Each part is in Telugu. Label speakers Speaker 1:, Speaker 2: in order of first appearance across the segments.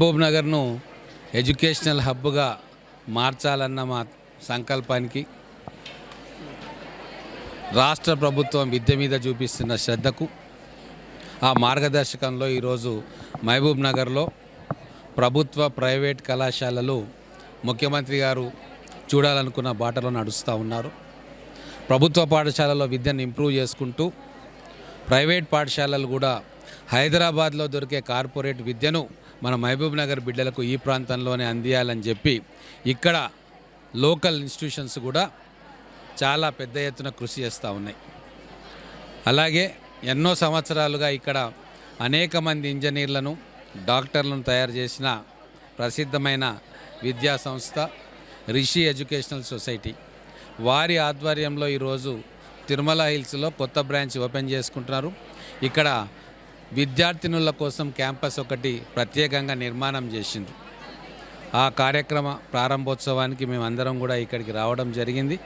Speaker 1: మహబూబ్ నగర్ను ఎడ్యుకేషనల్ హబ్గా మార్చాలన్న మా సంకల్పానికి రాష్ట్ర ప్రభుత్వం విద్య మీద చూపిస్తున్న శ్రద్ధకు ఆ మార్గదర్శకంలో ఈరోజు మహబూబ్ నగర్లో ప్రభుత్వ ప్రైవేట్ కళాశాలలు ముఖ్యమంత్రి గారు చూడాలనుకున్న బాటలో నడుస్తూ ఉన్నారు. ప్రభుత్వ పాఠశాలలో విద్యను ఇంప్రూవ్ చేసుకుంటూ ప్రైవేట్ పాఠశాలలు కూడా హైదరాబాద్లో దొరికే కార్పొరేట్ విద్యను మన మహబూబ్ నగర్ బిడ్డలకు ఈ ప్రాంతంలోనే అందియాలని చెప్పి ఇక్కడ లోకల్ ఇన్స్టిట్యూషన్స్ కూడా చాలా పెద్ద ఎత్తున కృషి చేస్తూ ఉన్నాయి. అలాగే ఎన్నో సంవత్సరాలుగా ఇక్కడ అనేక మంది ఇంజనీర్లను డాక్టర్లను తయారు చేసిన ప్రసిద్ధమైన విద్యా సంస్థ రిషి ఎడ్యుకేషనల్ సొసైటీ. వారి ఆధ్వర్యంలో ఈరోజు తిరుమల హిల్స్లో కొత్త బ్రాంచ్ ఓపెన్ చేసుకుంటున్నారు. ఇక్కడ విద్యార్థినుల కోసం క్యాంపస్ ఒకటి ప్రత్యేకంగా నిర్మాణం చేసింది ఆ కార్యక్రమ ప్రారంభోత్సవానికి మేమందరం కూడా ఇక్కడికి రావడం జరిగింది.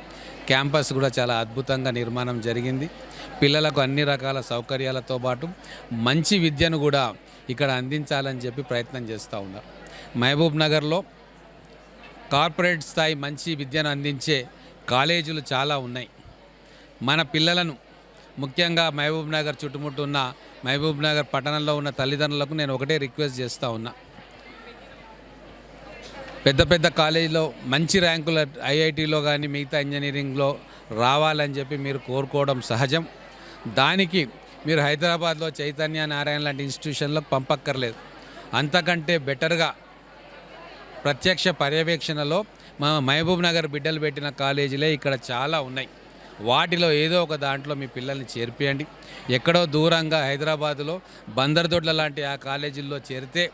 Speaker 1: క్యాంపస్ కూడా చాలా అద్భుతంగా నిర్మాణం జరిగింది. పిల్లలకు అన్ని రకాల సౌకర్యాలతో పాటు మంచి విద్యను కూడా ఇక్కడ అందించాలని చెప్పి ప్రయత్నం చేస్తూ ఉన్నారు. మహబూబ్ నగర్లో కార్పొరేట్ స్థాయి మంచి విద్యను అందించే కాలేజీలు చాలా ఉన్నాయి. మన పిల్లలను ముఖ్యంగా మహబూబ్ నగర్ చుట్టుముట్టు ఉన్న మహబూబ్ నగర్ పట్టణంలో ఉన్న తల్లిదండ్రులకు నేను ఒకటే రిక్వెస్ట్ చేస్తూ ఉన్నా. పెద్ద పెద్ద కాలేజీలో మంచి ర్యాంకుల ఐఐటిలో కానీ మిగతా ఇంజనీరింగ్లో రావాలని చెప్పి మీరు కోరుకోవడం సహజం. దానికి మీరు హైదరాబాద్లో చైతన్య నారాయణ లాంటి ఇన్స్టిట్యూషన్లకు పంపక్కర్లేదు. అంతకంటే బెటర్గా ప్రత్యక్ష పర్యవేక్షణలో మా మహబూబ్ నగర్ బిడ్డలు పెట్టిన కాలేజీలే ఇక్కడ చాలా ఉన్నాయి. వాటిలో ఏదో ఒక దాంట్లో మీ పిల్లల్ని చేర్పియండి. ఎక్కడో దూరంగా హైదరాబాదులో బందర్దొడ్ల లాంటి ఆ కాలేజీల్లో చేరితే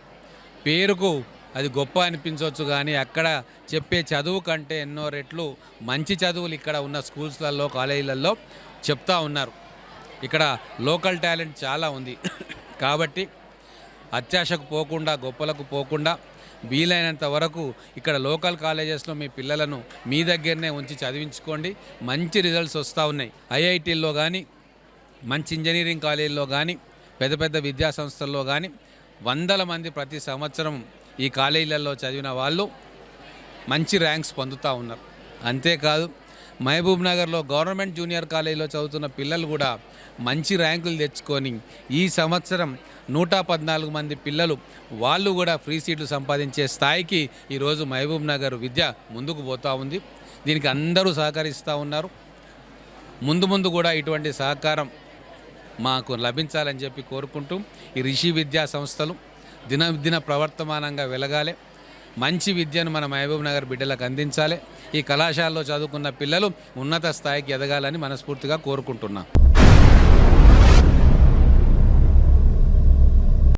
Speaker 1: పేరుకు అది గొప్ప అనిపించవచ్చు కానీ అక్కడ చెప్పే చదువు కంటే ఎన్నో రెట్లు మంచి చదువులు ఇక్కడ ఉన్న స్కూల్స్లలో కాలేజీలలో చెప్తా ఉన్నారు. ఇక్కడ లోకల్ టాలెంట్ చాలా ఉంది. కాబట్టి అత్యాశకు పోకుండా గొప్పలకు పోకుండా వీలైనంత వరకు ఇక్కడ లోకల్ కాలేజెస్లో మీ పిల్లలను మీ దగ్గరనే ఉంచి చదివించుకోండి. మంచి రిజల్ట్స్ వస్తూ ఉన్నాయి. ఐఐటీల్లో కానీ మంచి ఇంజనీరింగ్ కాలేజీల్లో కానీ పెద్ద పెద్ద విద్యా సంస్థల్లో కానీ వందల మంది ప్రతి సంవత్సరం ఈ కాలేజీలలో చదివిన వాళ్ళు మంచి ర్యాంక్స్ పొందుతూ ఉన్నారు. అంతేకాదు మహబూబ్ నగర్లో గవర్నమెంట్ జూనియర్ కాలేజీలో చదువుతున్న పిల్లలు కూడా మంచి ర్యాంకులు తెచ్చుకొని ఈ సంవత్సరం నూట పద్నాలుగు మంది పిల్లలు వాళ్ళు కూడా ఫ్రీ సీట్లు సంపాదించే స్థాయికి ఈరోజు మహబూబ్ నగర్ విద్య ముందుకు పోతూ ఉంది. దీనికి అందరూ సహకరిస్తూ ఉన్నారు. ముందు ముందు కూడా ఇటువంటి సహకారం మాకు లభించాలని చెప్పి కోరుకుంటూ ఈ రిషి విద్యా సంస్థలు దినదిన ప్రవర్తమానంగా వెలగాలి. మంచి విద్యను మన మహబూబ్ నగర్ బిడ్డలకు అందించాలి. ఈ కళాశాలలో చదువుకున్న పిల్లలు ఉన్నత స్థాయికి ఎదగాలని మనస్ఫూర్తిగా కోరుకుంటున్నాం.